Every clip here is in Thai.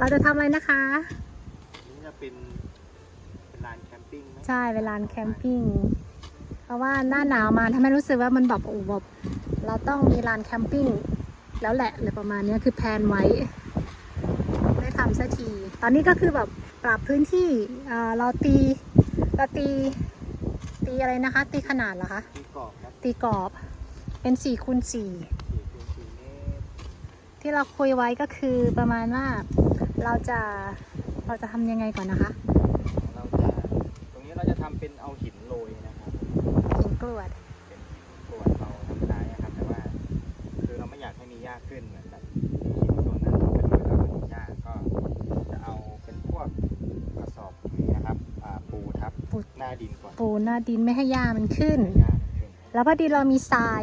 เราจะทำอะไรนะคะ นี่จะเป็นเป็นลานแคมปิ้งไหมใช่เวลานแคมปิ้ง เพราะว่าหน้าหนาวมาทำให้รู้สึกว่ามันแบบโอ้แบบเราต้องมีลานแคมปิ้งแล้วแหละอะไรประมาณเนี้ยคือแพลนไว้ได้ทำสักที ตอนนี้ก็คือแบบปรับพื้นที่เอ่อเราตีเราตี ตีอะไรนะคะ ตีขนาดเหรอคะที่เกาะครับตีกรอบเป็น4ี่คูณสี่ สี่คูณสี่เมตรที่เราคุยไว้ก็คือประมาณว่า เราจะเราจะทำยังไงก่อนนะคะ เราจะตรงนี้เราจะทำเป็นเอาหินโรยนะครับหินกรวดเป็นกรวดเราธรรมดาเนี่ยครับแต่ว่า คือเราไม่อยากให้มีหญ้าขึ้นเหมือนแบบหินส่วนนั้นเราเป็นโรยแล้วมันมีหญ้าก็จะเอาเป็นพวกกระสอบปุ๋ยนะครับอ่าปูทับปู หน้าดินก่อนปูหน้าดินไม่ให้หญ้ามันขึ้น ให้หญ้ามันขึ้นแล้วพอดีเรามีทราย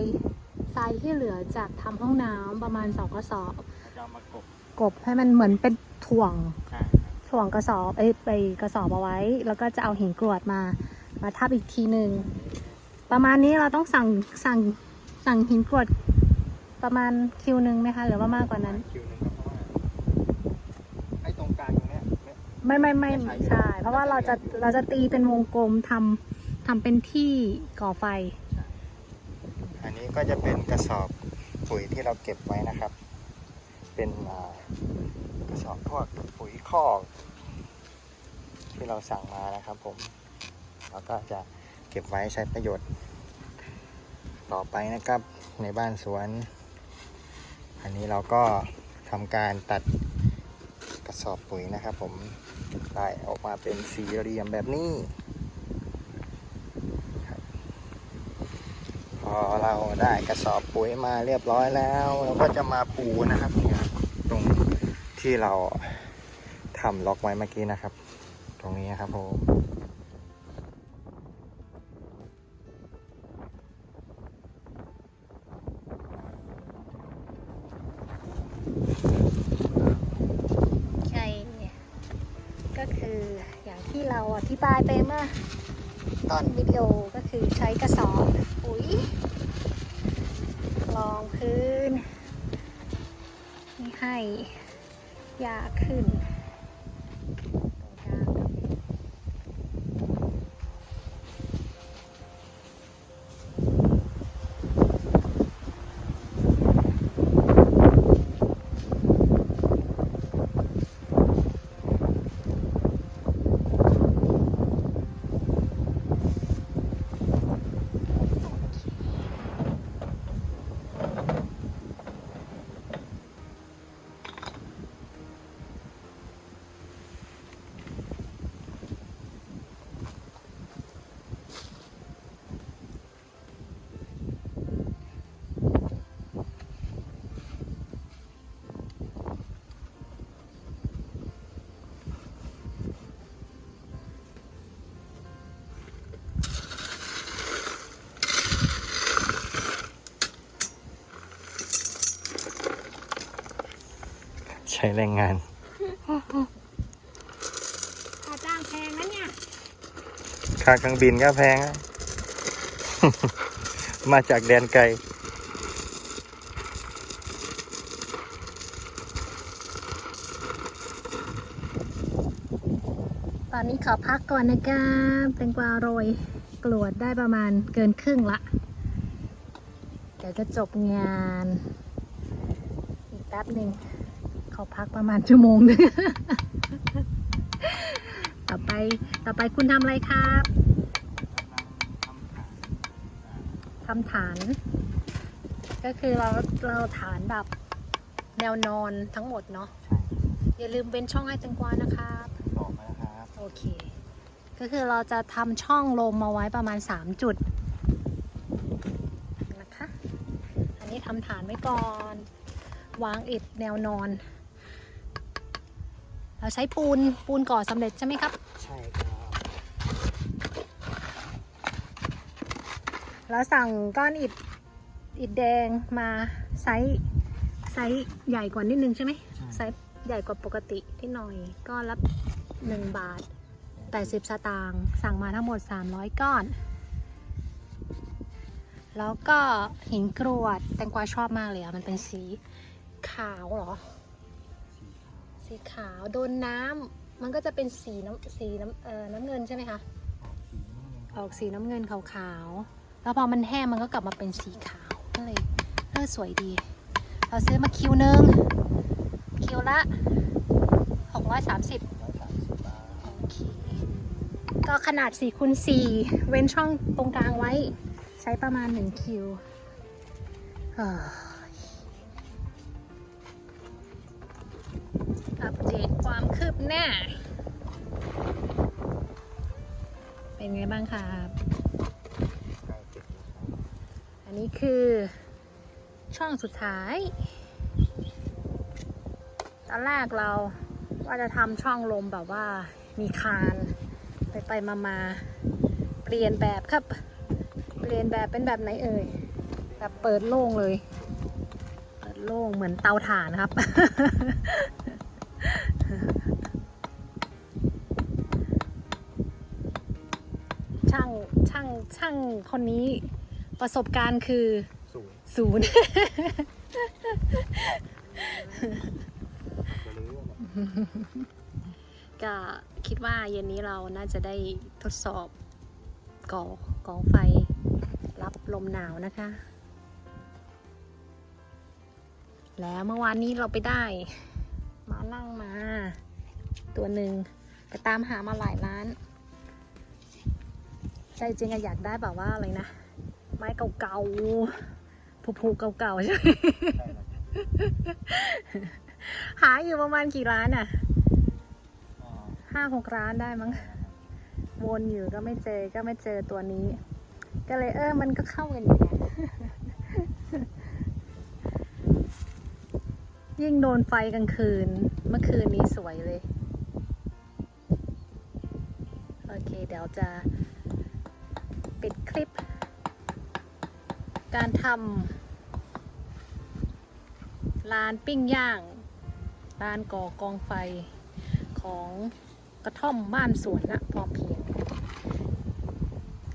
ทรายที่เหลือจากทำห้องน้ำประมาณสองกระสอบ เราจะเอามากบกบให้มันเหมือนเป็น ถ่วงใช่ครับถ่วงกระสอบเอ้ยไปกระสอบเอาไว้ แล้วก็จะเอาหินกรวดมา มาทับอีกทีหนึ่งประมาณนี้เราต้องสั่งสั่งสั่งหินกรวดประมาณคิวหนึ่งไหมคะหรือว่ามากกว่านั้น คิวหนึ่งครับเพราะว่าไอ้ตรงกลางตรงเนี้ยไม่ ไม่ไม่ไม่ใช่ เพราะว่าเราจะเราจะตีเป็นวงกลมทำทำเป็นที่ก่อไฟ อันนี้ก็จะเป็นกระสอบปุ๋ยที่เราเก็บไว้นะครับ เป็นอ่ากระ สอบพวกปุ๋ยคอกที่เราสั่งมานะครับผมเราก็จะเก็บไว้ใช้ประโยชน์ ต่อไปนะครับในบ้านสวน อันนี้เราก็ทำการตัดกระสอบปุ๋ยนะครับผมได้ออกมาเป็นสี่เหลี่ยมแบบนี้พอเราได้กระสอบปุ๋ยมาเรียบร้อยแล้ว เราก็จะมาปูนะครับเนี่ย ที่เราทำล็อกไว้เมื่อกี้นะครับ ตรงนี้นะครับผมใช่ก็คืออย่างที่เราอธิบายไปเมื่อต้นวิดีโอก็คือใช้กระสอบปุ๋ยรองพื้นไม่ให้ ยาขึ้น ใช้แรงงานค่าจ้างแพงนะเนี่ย ค่าเครื่องบินก็แพงอะมาจากแดนไกล ตอนนี้ขอพักก่อนนะครับแตงกวาโรยกรวดได้ประมาณเกินครึ่งละ เดี๋ยวจะจบงาน อีกแป๊บหนึ่ง ขอพักประมาณชั่วโมงหนึงต่อไปต่อไปคุณทำอะไรครับทำฐาน ก็คือเราเราฐานแบบแนวนอนทั้งหมดเนาะอย่าลืมเป็นช่องให้แตงกวานะครับบอกมานะครับโอเค ก็คือเราจะทำช่องลมมาไว้ประมาณ 3 จุดนะคะ อันนี้ทำฐานไว้ก่อน วางอิฐแนวนอน เราใช้ปูนปูนก่อสำเร็จใช่ไหมครับ ใช่ครับ เราสั่งก้อนอิฐอิฐแดงมาไซส์ไซส์ใหญ่กว่านิดนึงใช่ไหมไซส์ใหญ่กว่าปกตินิดหน่อยก้อนละ1บาท80สตางค์สั่งมาทั้งหมด300ก้อน แล้วก็หินกรวดแตงกวาชอบมากเลยอะมันเป็นสีขาวเหรอ สีขาวโดนน้ำมันก็จะเป็นสีน้ำสีน้ำเอ่อน้ำเงินใช่ไหมคะ ออกสีน้ำเงินขาวๆ แล้วพอมันแห้งมันก็กลับมาเป็นสีขาวก็เลยเออสวยดี เราซื้อมาคิวหนึ่งคิวละ 630ร้อยสามสิบบาทโอเคก็ขนาด4คูณ4เว้นช่องตรงกลางไว้ ใช้ประมาณ 1 คิวเอ้ยอั คืบหน้า เป็นไงบ้างครับ อันนี้คือช่องสุดท้าย ตอนแรกเราว่าจะทำช่องลมแบบว่ามีคาน ไปไปมามาเปลี่ยนแบบครับ เปลี่ยนแบบเป็นแบบไหนเอ่ย แบบเปิดโล่งเลย เปิดโล่งเหมือนเตาถ่านครับ ช่าง ช่างช่างคนนี้ประสบการณ์คือศูนย์ศูนย์จะรื้อเนี่ยก็คิดว่าเย็นนี้เราน่าจะได้ทดสอบก่อกองไฟ รับลมหนาวนะคะ แล้วเมื่อวานนี้เราไปได้ มานั่งมา ตัวหนึ่งไปตามหามาหลายร้าน ใจจริงอะอยากได้แบบว่าอะไรนะ ไม้เก่าๆผุๆเก่าๆใช่ไหมใช่ครับหาอยู่ประมาณกี่ร้านอะอ๋อห้าหกร้านได้มั้งวนอยู่ก็ไม่เจอก็ไม่เจอตัวนี้ ก็เลยเออมันก็เข้ากันอยู่นะยิ่งโดนไฟกลางคืน เมื่อคืนนี้สวยเลย โอเค เดี๋ยวจะ ปิดคลิป การทำร้านปิ้งย่าง ร้านก่อกองไฟของกระท่อมบ้านสวนนะพอเพียง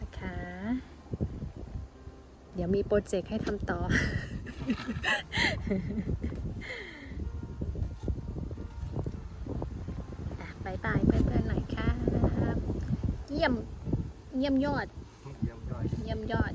นะคะ เดี๋ยวมีโปรเจกต์ให้ทำต่อ บายบายเพื่อนๆหน่อยครับเยี่ยมเยี่ยมยอด ยี่ยมยอด